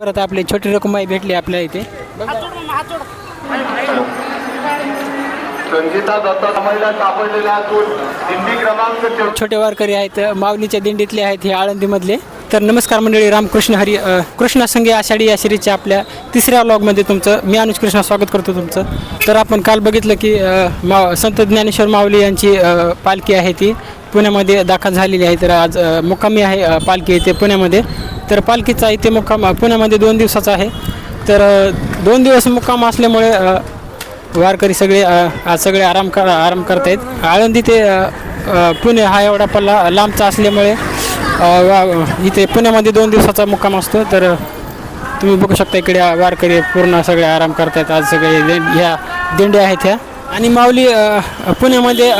परत आपली छोटी रकुमाई भेटली आपल्या इथे. संगीता दत्ता महिला सापडलेल्या असून दिंडी क्रमांक चौ- छोटे वारकरी आहेत माऊलीच्या दिंडीतले आहेत हे आळंदीमधले. तर नमस्कार मंडळी रामकृष्ण हरी कृष्ण संघे आषाढी या सिरीजच्या आपल्या तिसऱ्या व्लॉगमध्ये तुमचं मी अनुज कृष्ण स्वागत करतो तुमचं. तर आपण काल बघितलं की मा संत ज्ञानेश्वर माऊली यांची पालखी आहे ती पुण्यामध्ये दाखल झालेली आहे. तर आज मुक्कामी आहे पालखी इथे पुण्यामध्ये. तर पालखीचा इथे मुक्काम पुण्यामध्ये दोन दिवसाचा आहे. तर दोन दिवस मुक्काम असल्यामुळे वारकरी सगळे आज सगळे आराम कर आराम करतायत. आळंदी ते पुणे हा एवढा पल्ला लांबचा असल्यामुळे वा- इथे पुण्यामध्ये दोन दिवसाचा मुक्काम असतो. तर तुम्ही बघू शकता इकडे वारकरी पूर्ण सगळे आराम करतायत. आज सगळे ह्या दिंड्या आहेत ह्या. आणि माऊली पुण्यामध्ये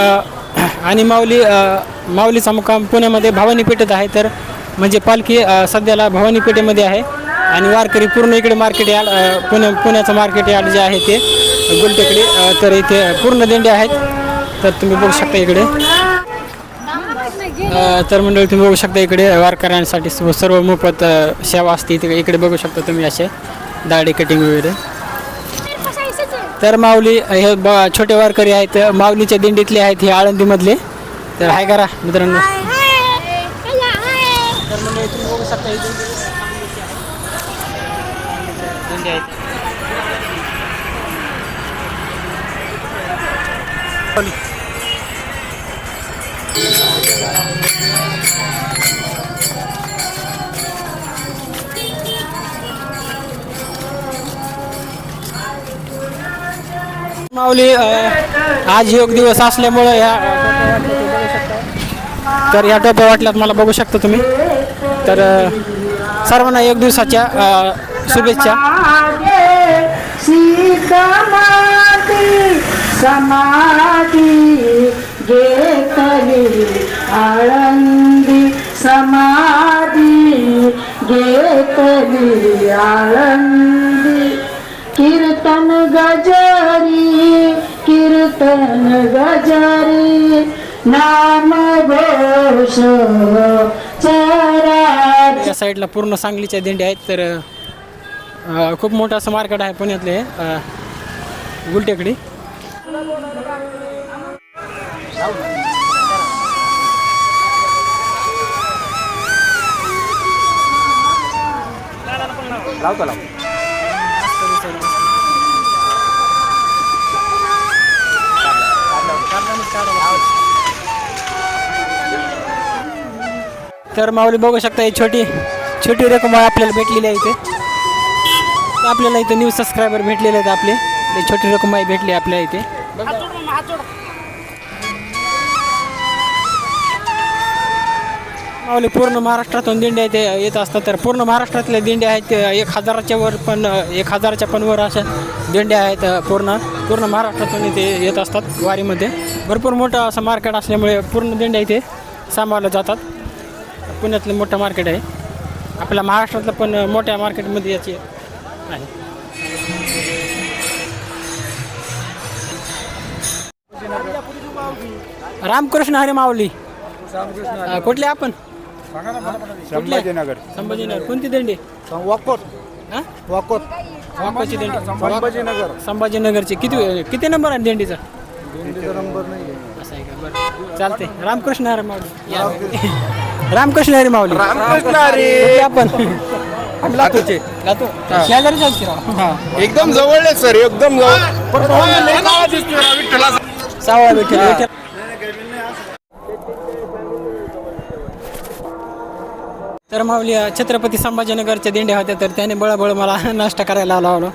आणि माऊली माऊलीचा मुक्काम पुण्यामध्ये भावानी पेटत आहे. तर म्हणजे पालखी सध्याला भवानी पेठेमध्ये आहे आणि वारकरी पूर्ण इकडे मार्केट यार्ड पुणे पुण्याचं मार्केट यार्ड जे आहे ते गुलटेकडे तर इथे पूर्ण दिंडे आहेत. तर तुम्ही बघू शकता इकडे. तर मंडळी तुम्ही बघू शकता इकडे वारकऱ्यांसाठी सर्व मोफत सेवा असते. इथे इकडे बघू शकता तुम्ही असे दाढी कटिंग वगैरे. तर माऊली हे ब छोटे वारकरी आहेत. माऊलीच्या दिंडीतले आहेत हे आळंदीमधले. तर हाय करा मित्रांनो. बघू शकता इथे दिंडी आहेत माऊली आज योग दिवस असल्यामुळं ह्या. तर या टोप्या वाटल्यात मला बघू शकता तुम्ही तर सर्वांना एक दिवसाच्या शुभेच्छा. समाधी घेतली आळंदी समाधी घेतली आळंदी कीर्तन गजरी कीर्तन गजरी नाम घोष या साईडला पूर्ण सांगलीच्या दिंडी आहेत तर अ, खूप मोठं असं मार्केट आहे पुण्यातले अ, गुलटेकडी. लावतो लाव तर माऊली बघू शकता ही छोटी छोटी रक्कम आपल्याला भेटलेली आहे इथे. आपल्याला इथे न्यू सबस्क्रायबर भेटलेले आहेत आपले. छोटी रक्कम भेटली आपल्या इथे. माऊली पूर्ण महाराष्ट्रातून दिंड्या इथे येत असतात. तर पूर्ण महाराष्ट्रातल्या दिंड्या आहेत. ते एक हजाराच्या वर पण एक हजाराच्या पण वर अशा दिंड्या आहेत पूर्ण पूर्ण महाराष्ट्रातून इथे येत असतात वारीमध्ये. भरपूर मोठं असं मार्केट असल्यामुळे पूर्ण दिंड्या इथे सांभाळल्या जातात. पुण्यातलं मोठं मार्केट आहे. आपल्या महाराष्ट्रातलं पण मोठ्या मार्केटमध्ये याची आहे. रामकृष्ण हरी माऊली. कुठले आपण? संभाजीनगर. संभाजीनगर. कोणती दिंडी? वाकोट हा? वाकोट वाकाची दिंडी. संभाजीनगर. संभाजीनगरची. किती किती नंबर आहे दिंडीचा? दिंडीचा नंबर नाही असं आहे का? बरं. चालते रामकृष्ण हरी माऊली. रामकृष्ण हरी माऊली कुठले आपण लातूरचे. लातूर? राव? एकदम जवळ सर एकदम सावळा विठ्ठल विठ्ठल. तर माऊली अ, छत्रपती संभाजीनगरच्या दिंड्या होत्या तर त्याने बळबळ मला नाश्ता करायला लावला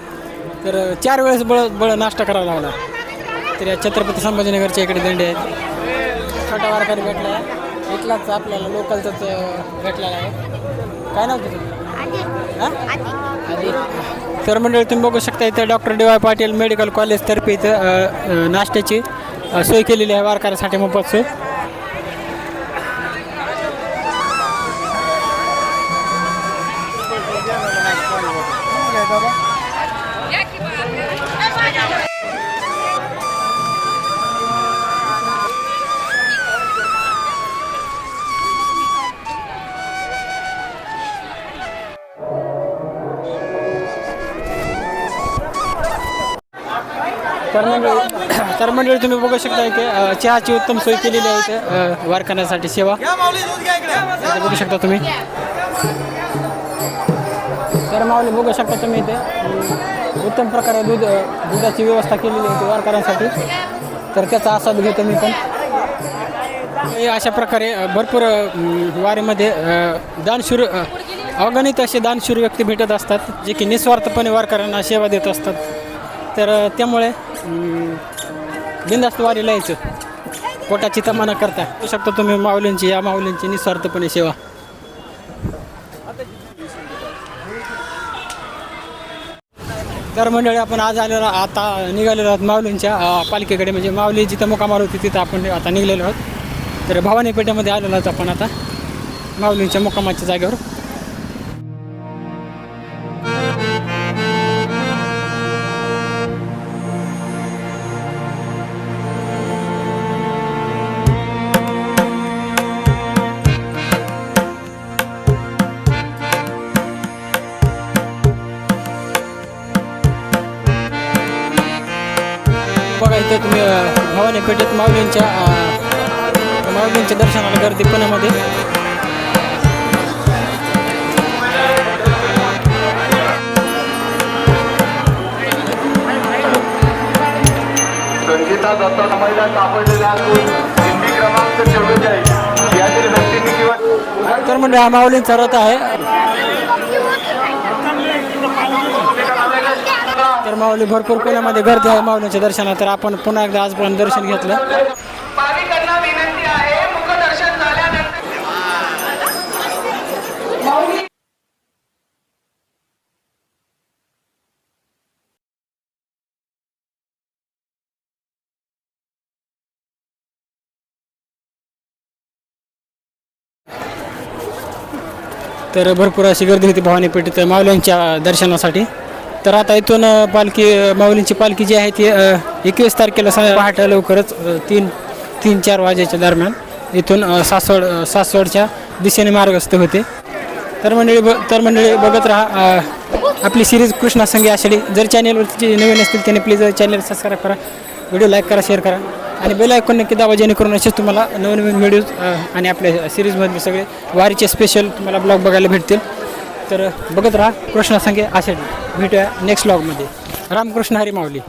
तर अ, चार वेळेस बळ बळ नाश्ता करायला लावला. तर या छत्रपती संभाजीनगरच्या इकडे दिंडे आहेत. छोटा वारकरी भेटला आहे इथलाच आपल्याला लोकलचाच भेटलेला आहे. काय नाव तुझं? तर मंडळ तुम्ही बघू शकता इथं doctor D Y Patil medical कॉलेजतर्फे इथं नाश्त्याची सोय केलेली आहे वारकऱ्यासाठी मोफत सोय. तर मंडळी तर मंडळी तुम्ही बघू शकता की चहाची उत्तम सोय केलेली आहे इथे, अ, सेवा. बघू शकता तुम्ही. तर माऊली बघू शकता तुम्ही इथे उत्तम प्रकारे दूध दुधाची व्यवस्था केलेली आहे वारकऱ्यांसाठी. तर त्याचा आस्वाद घेतो मी पण. अशा प्रकारे भरपूर वारीमध्ये दानशूर अवगणित अगणित असे दानशूर व्यक्ती भेटत असतात जे की निस्वार्थपणे वारकऱ्यांना सेवा देत असतात. तर त्यामुळे म, बिनधास्त वारीला यायचं पोटाची तमाना करता येऊ शकता तुम्ही माऊलींची या माऊलींची निस्वार्थपणे सेवा. तर मंडळी आपण आज आलेलो आता निघालेलो आहोत माऊलींच्या पालिकेकडे. पालखीकडे म्हणजे माऊली जिथं मुकामार होती तिथं आपण आता निघलेलो आहोत. तर भवानी पेठेमध्ये आलेलो आहोत आपण आता माऊलींच्या मुकामाच्या जागेवर. बघा इथं तुम्ही अ, भवानी पेठेत माऊलींच्या माऊलींच्या दर्शनाला गर्दी पुण्यामध्ये. संगीता दत्ता महिला सापडलेला असून दिंडी क्रमांक चव्वेचाळीस यातील व्यक्तींनी किंवा तर म्हणजे हा माऊलींचा रथ आहे. तर माऊली भरपूर पुण्यामध्ये गर्दी आहे माऊलींच्या दर्शनात तर आपण पुन्हा एकदा आज पण दर्शन घेतलं. तर भरपूर अशी गर्दी होती भवानी पेठेत माऊलींच्या दर्शनासाठी. तर आता इथून पालखी माऊलींची पालखी जी आहे ती एकवीस तारखेला पहाटे लवकरच तीन तीन चार वाजेच्या दरम्यान इथून सासवड सासवडच्या दिशेने मार्गस्थ होते. तर मंडळी ब तर मंडळी बघत राहा आपली सिरीज कृष्णा संगी आषाढी. जर चॅनेलवरती जे नवीन असतील त्याने प्लीज चॅनल सबस्क्राईब करा व्हिडिओ लाईक करा शेअर करा आणि बेल ऐकून नक्की दावा जेणेकरून असेच तुम्हाला नवनवीन व्हिडिओज आणि आपल्या सिरीजमधले सगळे वारीचे स्पेशल तुम्हाला ब्लॉग बघायला भेटतील. तर बघत राहा कृष्णा संगे आषाढी भेटूया नेक्स्ट ब्लॉगमध्ये रामकृष्ण हरी माऊली.